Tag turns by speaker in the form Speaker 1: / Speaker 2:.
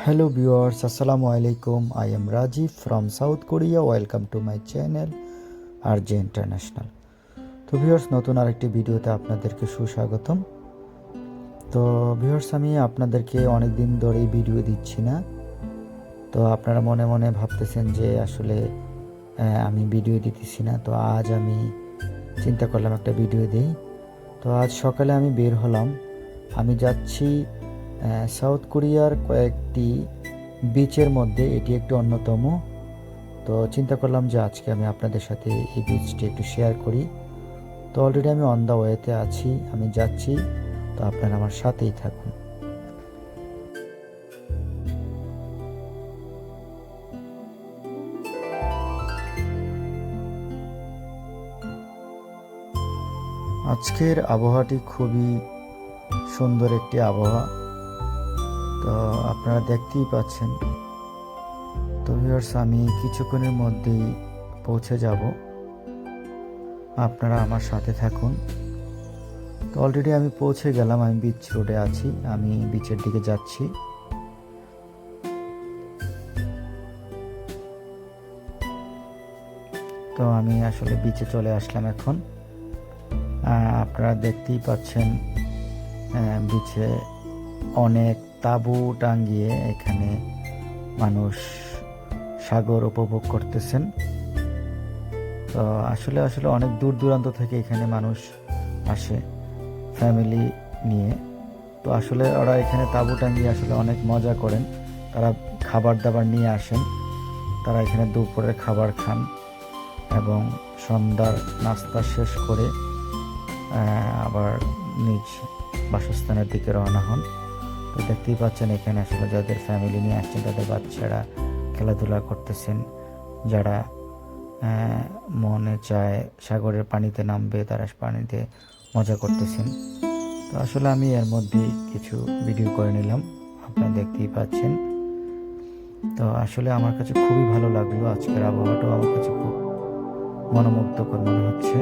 Speaker 1: Hello viewers, আলাইকুম I am Rajib from South Korea welcome to my channel R J International তো viewers নতুন আরেকটি ভিডিওতে আপনাদেরকে সুস্বাগতম। তো ভিউয়ার্স আমি আপনাদেরকে অনেক দিন ধরেই ভিডিও দিচ্ছি না। তো আপনারা মনে মনে ভাবতেছেন যে আসলে আমি ভিডিও দিতেছি না। তো আজ আমি চিন্তা করলাম একটা ভিডিও দিই। তো আজ সকালে আমি বের হলাম। আমি যাচ্ছি সাউথ কোরিয়ার কয়েকটি বিচের মধ্যে এটি একটি অন্যতম। তো চিন্তা করলাম যে আজকে আমি আপনাদের সাথে এই বিচটি একটু শেয়ার করি। তো অলরেডি আমি অন দ্য ওয়েতে আছি, আমি যাচ্ছি। তো আপনারা আমার সাথেই থাকুন। আজকের আবহাওয়াটি খুবই সুন্দর একটি আবহাওয়া। তো আপনারা দেখতেই পাচ্ছেন। তো ভিউয়ার্স আমি কিছুক্ষণের মধ্যেই পৌঁছে যাব। আপনারা আমার সাথে থাকুন। তো অলরেডি আমি পৌঁছে গেলাম, আমি বিচ রোডে আছি, আমি বিচের দিকে যাচ্ছি। তো আমি আসলে বিচে চলে আসলাম এখন। আপনারা দেখতেই পাচ্ছেন বিচে অনেক তাঁবু টাঙ্গিয়ে এখানে মানুষ সাগর উপভোগ করতেছেন। তো আসলে আসলে অনেক দূর দূরান্ত থেকে এখানে মানুষ আসে, ফ্যামিলি নিয়ে। তো আসলে ওরা এখানে তাঁবু টাঙ্গিয়ে আসলে অনেক মজা করেন। তারা খাবার দাবার নিয়ে আসেন। তারা এখানে দুপুরের খাবার খান এবং সন্ধ্যার নাস্তা শেষ করে আবার নিজ বাসস্থানের দিকে রওনা হন। তো দেখতেই পাচ্ছেন এখানে আসলে যাদের ফ্যামিলি নিয়ে আসছেন, তাদের বাচ্চারা খেলাধুলা করতেছেন। যারা মনে চায় সাগরের পানিতে নামবে, তারা পানিতে মজা করতেছেন। তো আসলে আমি এর মধ্যে কিছু ভিডিও করে নিলাম, আপনারা দেখতেই পাচ্ছেন। তো আসলে আমার কাছে খুবই ভালো লাগল, আজকের আবহাওয়াটাও আমার কাছে খুব মনোমুগ্ধকর মনে হচ্ছে।